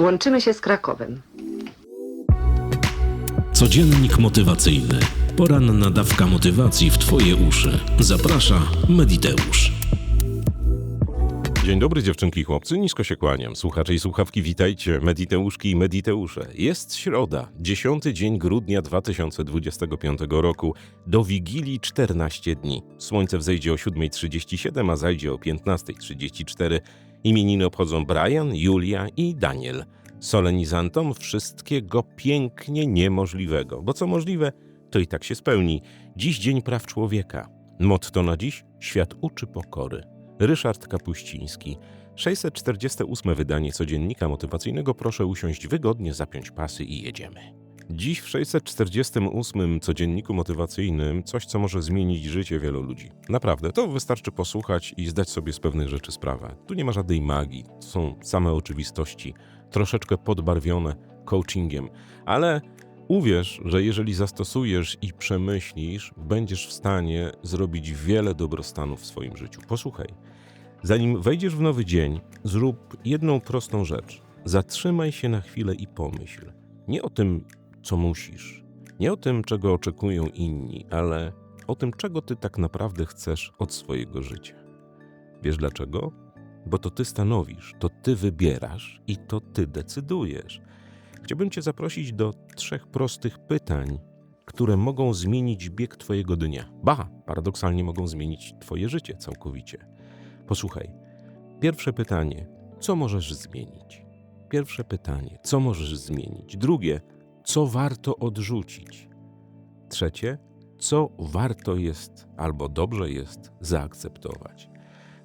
Łączymy się z Krakowem. Codziennik motywacyjny. Poranna dawka motywacji w Twoje uszy. Zaprasza Mediteusz. Dzień dobry dziewczynki i chłopcy, nisko się kłaniam. Słuchacze i słuchawki, witajcie, mediteuszki i mediteusze. Jest środa, 10 dzień grudnia 2025 roku, do Wigilii 14 dni. Słońce wzejdzie o 7.37, a zajdzie o 15.34. Imieniny obchodzą Brian, Julia i Daniel. Solenizantom wszystkiego pięknie niemożliwego, bo co możliwe, to i tak się spełni. Dziś Dzień Praw Człowieka. Motto na dziś? Świat uczy pokory. Ryszard Kapuściński. 648 wydanie codziennika motywacyjnego. Proszę usiąść wygodnie, zapiąć pasy i jedziemy. Dziś w 648 codzienniku motywacyjnym coś, co może zmienić życie wielu ludzi. Naprawdę, to wystarczy posłuchać i zdać sobie z pewnych rzeczy sprawę. Tu nie ma żadnej magii, to są same oczywistości, troszeczkę podbarwione coachingiem, ale Uwierz, że jeżeli zastosujesz i przemyślisz, będziesz w stanie zrobić wiele dobrostanów w swoim życiu. Posłuchaj, zanim wejdziesz w nowy dzień, zrób jedną prostą rzecz. Zatrzymaj się na chwilę i pomyśl. Nie o tym, co musisz, nie o tym, czego oczekują inni, ale o tym, czego ty tak naprawdę chcesz od swojego życia. Wiesz dlaczego? Bo to ty stanowisz, to ty wybierasz i to ty decydujesz. Chciałbym Cię zaprosić do trzech prostych pytań, które mogą zmienić bieg Twojego dnia. Ba, paradoksalnie mogą zmienić Twoje życie całkowicie. Posłuchaj. Pierwsze pytanie: co możesz zmienić? Pierwsze pytanie: co możesz zmienić? Drugie: co warto odrzucić? Trzecie: co warto jest albo dobrze jest zaakceptować?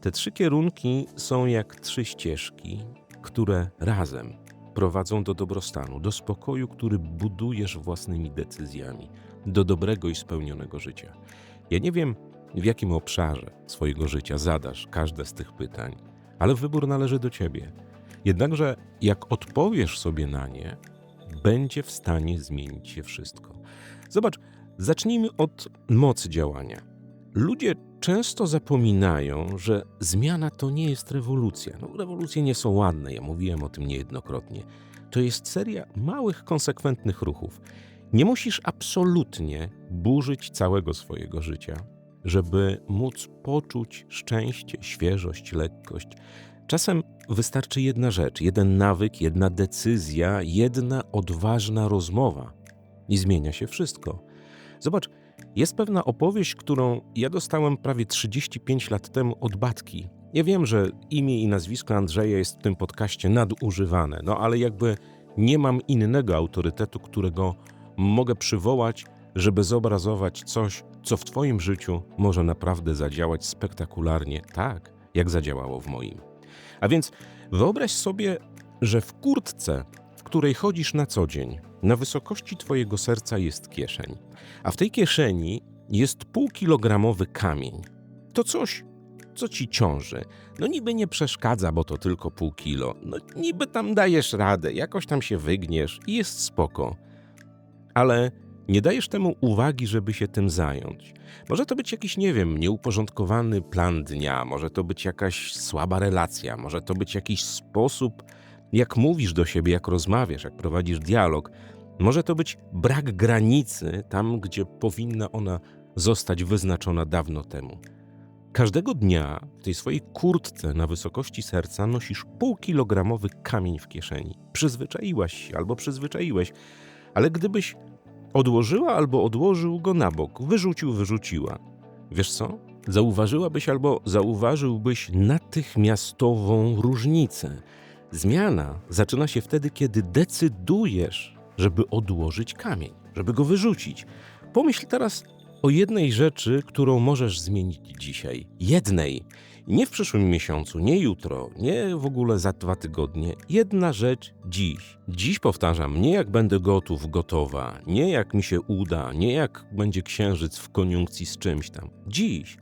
Te trzy kierunki są jak trzy ścieżki, które razem prowadzą do dobrostanu, do spokoju, który budujesz własnymi decyzjami, do dobrego i spełnionego życia. Ja nie wiem, w jakim obszarze swojego życia zadasz każde z tych pytań, ale wybór należy do ciebie. Jednakże, jak odpowiesz sobie na nie, będzie w stanie zmienić się wszystko. Zobacz, zacznijmy od mocy działania. Ludzie często zapominają, że zmiana to nie jest rewolucja. No, rewolucje nie są ładne, ja mówiłem o tym niejednokrotnie. To jest seria małych, konsekwentnych ruchów. Nie musisz absolutnie burzyć całego swojego życia, żeby móc poczuć szczęście, świeżość, lekkość. Czasem wystarczy jedna rzecz, jeden nawyk, jedna decyzja, jedna odważna rozmowa i zmienia się wszystko. Zobacz, jest pewna opowieść, którą ja dostałem prawie 35 lat temu od Batki. Ja wiem, że imię i nazwisko Andrzeja jest w tym podcaście nadużywane, no ale jakby nie mam innego autorytetu, którego mogę przywołać, żeby zobrazować coś, co w Twoim życiu może naprawdę zadziałać spektakularnie, tak jak zadziałało w moim. A więc wyobraź sobie, że w kurtce, w której chodzisz na co dzień, na wysokości Twojego serca jest kieszeń, a w tej kieszeni jest półkilogramowy kamień. To coś, co ci ciąży. No niby nie przeszkadza, bo to tylko pół kilo. No niby tam dajesz radę, jakoś tam się wygniesz i jest spoko. Ale nie dajesz temu uwagi, żeby się tym zająć. Może to być jakiś, nie wiem, nieuporządkowany plan dnia, może to być jakaś słaba relacja, może to być jakiś sposób, jak mówisz do siebie, jak rozmawiasz, jak prowadzisz dialog. Może to być brak granicy tam, gdzie powinna ona zostać wyznaczona dawno temu. Każdego dnia w tej swojej kurtce na wysokości serca nosisz półkilogramowy kamień w kieszeni. Przyzwyczaiłaś się albo przyzwyczaiłeś, ale gdybyś odłożyła albo odłożył go na bok, wyrzucił, wyrzuciła. Wiesz co? Zauważyłabyś albo zauważyłbyś natychmiastową różnicę. Zmiana zaczyna się wtedy, kiedy decydujesz, żeby odłożyć kamień, żeby go wyrzucić. Pomyśl teraz o jednej rzeczy, którą możesz zmienić dzisiaj. Jednej. Nie w przyszłym miesiącu, nie jutro, nie w ogóle za dwa tygodnie. Jedna rzecz dziś. Dziś powtarzam, nie jak będę gotów, gotowa, nie jak mi się uda, nie jak będzie księżyc w koniunkcji z czymś tam. Dziś.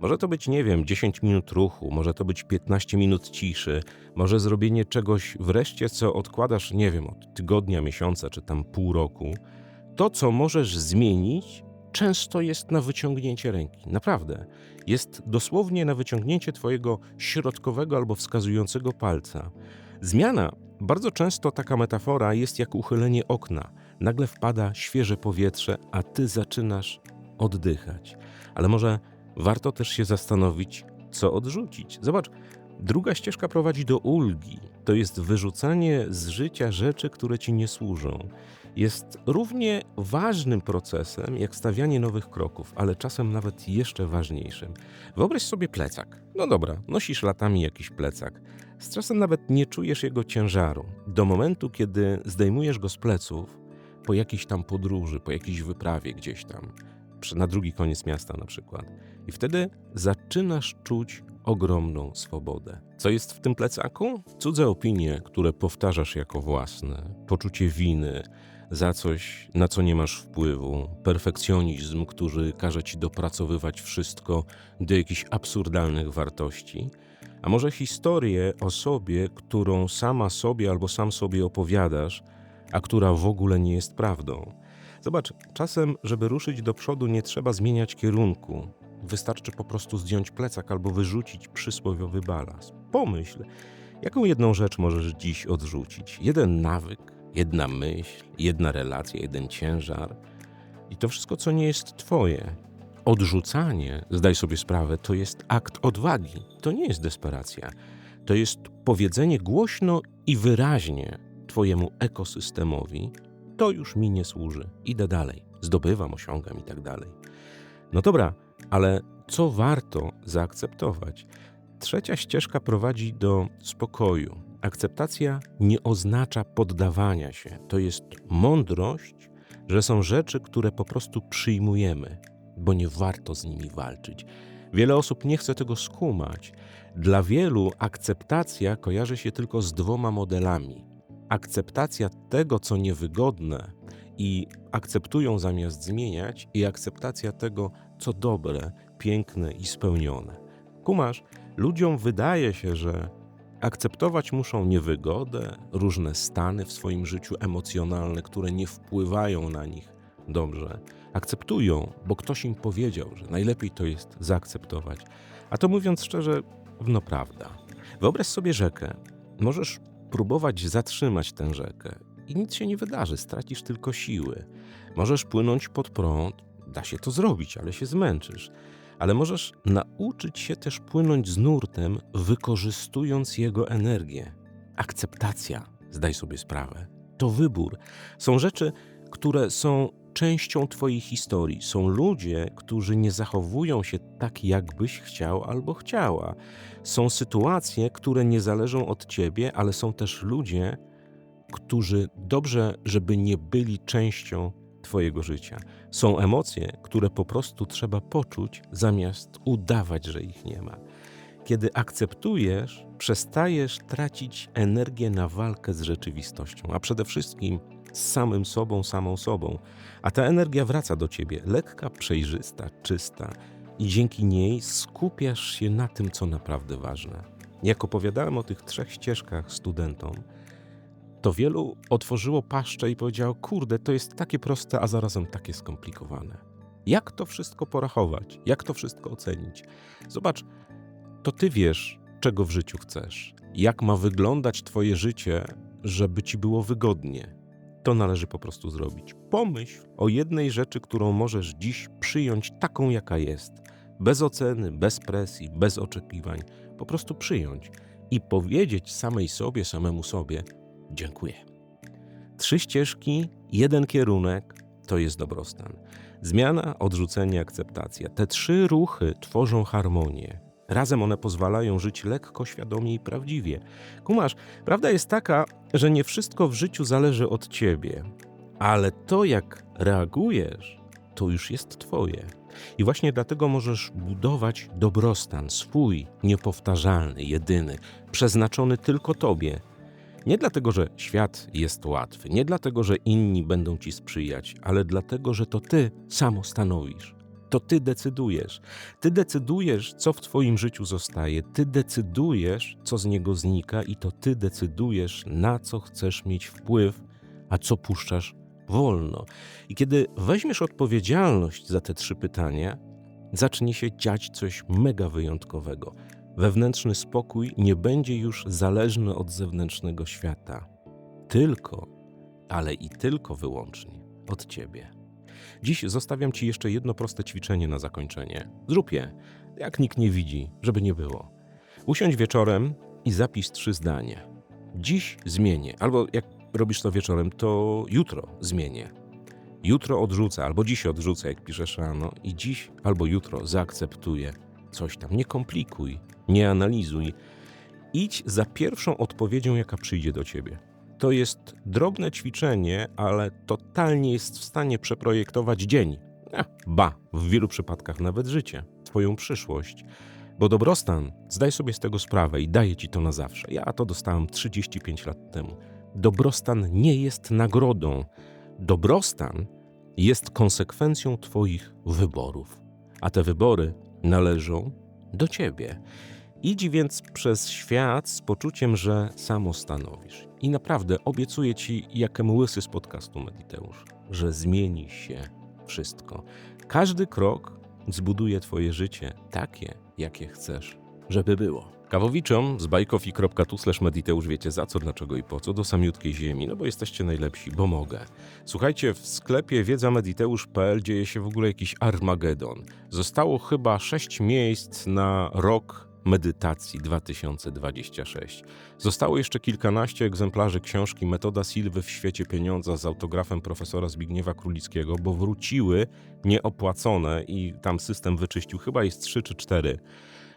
Może to być, nie wiem, 10 minut ruchu, może to być 15 minut ciszy, może zrobienie czegoś wreszcie, co odkładasz, nie wiem, od tygodnia, miesiąca czy tam pół roku. To, co możesz zmienić, często jest na wyciągnięcie ręki. Naprawdę. Jest dosłownie na wyciągnięcie Twojego środkowego albo wskazującego palca. Zmiana, bardzo często taka metafora jest jak uchylenie okna. Nagle wpada świeże powietrze, a ty zaczynasz oddychać. Ale może warto też się zastanowić, co odrzucić. Zobacz, druga ścieżka prowadzi do ulgi. To jest wyrzucanie z życia rzeczy, które ci nie służą. Jest równie ważnym procesem jak stawianie nowych kroków, ale czasem nawet jeszcze ważniejszym. Wyobraź sobie plecak. No dobra, nosisz latami jakiś plecak. Z czasem nawet nie czujesz jego ciężaru. Do momentu, kiedy zdejmujesz go z pleców, po jakiejś tam podróży, po jakiejś wyprawie gdzieś tam, na drugi koniec miasta na przykład. I wtedy zaczynasz czuć ogromną swobodę. Co jest w tym plecaku? Cudze opinie, które powtarzasz jako własne, poczucie winy za coś, na co nie masz wpływu, perfekcjonizm, który każe ci dopracowywać wszystko do jakichś absurdalnych wartości, a może historię o sobie, którą sama sobie albo sam sobie opowiadasz, a która w ogóle nie jest prawdą. Zobacz, czasem, żeby ruszyć do przodu, nie trzeba zmieniać kierunku. Wystarczy po prostu zdjąć plecak albo wyrzucić przysłowiowy balast. Pomyśl, jaką jedną rzecz możesz dziś odrzucić? Jeden nawyk, jedna myśl, jedna relacja, jeden ciężar. I to wszystko, co nie jest Twoje. Odrzucanie, zdaj sobie sprawę, to jest akt odwagi. To nie jest desperacja. To jest powiedzenie głośno i wyraźnie Twojemu ekosystemowi: To już mi nie służy, idę dalej, zdobywam, osiągam i tak dalej. No dobra, ale co warto zaakceptować? Trzecia ścieżka prowadzi do spokoju. Akceptacja nie oznacza poddawania się. To jest mądrość, że są rzeczy, które po prostu przyjmujemy, bo nie warto z nimi walczyć. Wiele osób nie chce tego skumać. Dla wielu akceptacja kojarzy się tylko z dwoma modelami. Akceptacja tego, co niewygodne i akceptują zamiast zmieniać, i akceptacja tego, co dobre, piękne i spełnione. Kumasz, ludziom wydaje się, że akceptować muszą niewygodę, różne stany w swoim życiu emocjonalne, które nie wpływają na nich dobrze. Akceptują, bo ktoś im powiedział, że najlepiej to jest zaakceptować. A to mówiąc szczerze, no prawda. Wyobraź sobie rzekę. Możesz próbować zatrzymać tę rzekę i nic się nie wydarzy, stracisz tylko siły. Możesz płynąć pod prąd, da się to zrobić, ale się zmęczysz. Ale możesz nauczyć się też płynąć z nurtem, wykorzystując jego energię. Akceptacja, zdaj sobie sprawę, to wybór. Są rzeczy, które są częścią Twojej historii. Są ludzie, którzy nie zachowują się tak, jakbyś chciał albo chciała. Są sytuacje, które nie zależą od Ciebie, ale są też ludzie, którzy dobrze, żeby nie byli częścią Twojego życia. Są emocje, które po prostu trzeba poczuć, zamiast udawać, że ich nie ma. Kiedy akceptujesz, przestajesz tracić energię na walkę z rzeczywistością, a przede wszystkim z samym sobą, samą sobą. A ta energia wraca do ciebie, lekka, przejrzysta, czysta, i dzięki niej skupiasz się na tym, co naprawdę ważne. Jak opowiadałem o tych trzech ścieżkach studentom, to wielu otworzyło paszczę i powiedziało: Kurde, to jest takie proste, a zarazem takie skomplikowane. Jak to wszystko porachować? Jak to wszystko ocenić? Zobacz, to ty wiesz, czego w życiu chcesz. Jak ma wyglądać twoje życie, żeby ci było wygodnie. To należy po prostu zrobić. Pomyśl o jednej rzeczy, którą możesz dziś przyjąć taką, jaka jest. Bez oceny, bez presji, bez oczekiwań. Po prostu przyjąć i powiedzieć samej sobie, samemu sobie: Dziękuję. Trzy ścieżki, jeden kierunek to jest dobrostan. Zmiana, odrzucenie, akceptacja. Te trzy ruchy tworzą harmonię. Razem one pozwalają żyć lekko, świadomie i prawdziwie. Kumasz, prawda jest taka, że nie wszystko w życiu zależy od ciebie, ale to, jak reagujesz, to już jest twoje. I właśnie dlatego możesz budować dobrostan swój, niepowtarzalny, jedyny, przeznaczony tylko tobie. Nie dlatego, że świat jest łatwy, nie dlatego, że inni będą ci sprzyjać, ale dlatego, że to ty samo stanowisz. To ty decydujesz. Ty decydujesz, co w twoim życiu zostaje. Ty decydujesz, co z niego znika, i to ty decydujesz, na co chcesz mieć wpływ, a co puszczasz wolno. I kiedy weźmiesz odpowiedzialność za te trzy pytania, zacznie się dziać coś mega wyjątkowego. Wewnętrzny spokój nie będzie już zależny od zewnętrznego świata. Tylko, ale i tylko wyłącznie od ciebie. Dziś zostawiam ci jeszcze jedno proste ćwiczenie na zakończenie. Zrób je, jak nikt nie widzi, żeby nie było. Usiądź wieczorem i zapisz trzy zdania. Dziś zmienię, albo jak robisz to wieczorem, to jutro zmienię. Jutro odrzucę, albo dziś odrzucę, jak piszesz rano, i dziś albo jutro zaakceptuję coś tam. Nie komplikuj, nie analizuj. Idź za pierwszą odpowiedzią, jaka przyjdzie do ciebie. To jest drobne ćwiczenie, ale totalnie jest w stanie przeprojektować dzień. A, ba, w wielu przypadkach nawet życie, twoją przyszłość. Bo dobrostan, zdaj sobie z tego sprawę i daję ci to na zawsze. Ja to dostałem 35 lat temu. Dobrostan nie jest nagrodą. Dobrostan jest konsekwencją Twoich wyborów, a te wybory należą do Ciebie. Idź więc przez świat z poczuciem, że samo stanowisz. I naprawdę obiecuję Ci, jakem łysy z podcastu Mediteusz, że zmieni się wszystko. Każdy krok zbuduje Twoje życie takie, jakie chcesz, żeby było. Kawowiczom z bajkofi.tu slash mediteusz wiecie za co, dlaczego i po co, do samiutkiej ziemi, no bo jesteście najlepsi, bo mogę. Słuchajcie, w sklepie wiedzamediteusz.pl dzieje się w ogóle jakiś Armagedon. Zostało chyba sześć miejsc na rok medytacji 2026. Zostało jeszcze kilkanaście egzemplarzy książki Metoda Silwy w świecie pieniądza z autografem profesora Zbigniewa Królickiego, bo wróciły nieopłacone i tam system wyczyścił, chyba jest trzy czy cztery.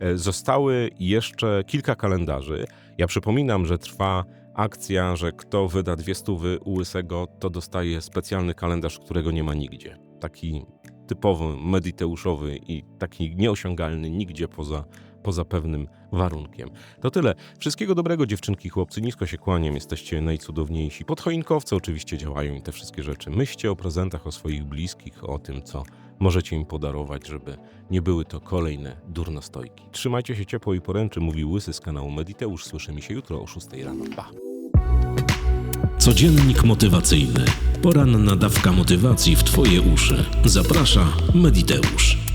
E, Zostały jeszcze kilka kalendarzy. Ja przypominam, że trwa akcja, że kto wyda dwie stówy u Łysego, to dostaje specjalny kalendarz, którego nie ma nigdzie. Taki typowy, mediteuszowy i taki nieosiągalny nigdzie poza, poza pewnym warunkiem. To tyle. Wszystkiego dobrego dziewczynki, chłopcy. Nisko się kłaniam, jesteście najcudowniejsi. Podchoinkowce oczywiście działają i te wszystkie rzeczy. Myślcie o prezentach, o swoich bliskich, o tym, co możecie im podarować, żeby nie były to kolejne durnostojki. Trzymajcie się ciepło i poręczy, mówił Łysy z kanału Mediteusz. Słyszymy się jutro o 6 rano. Pa! Codziennik motywacyjny. Poranna dawka motywacji w Twoje uszy. Zaprasza Mediteusz.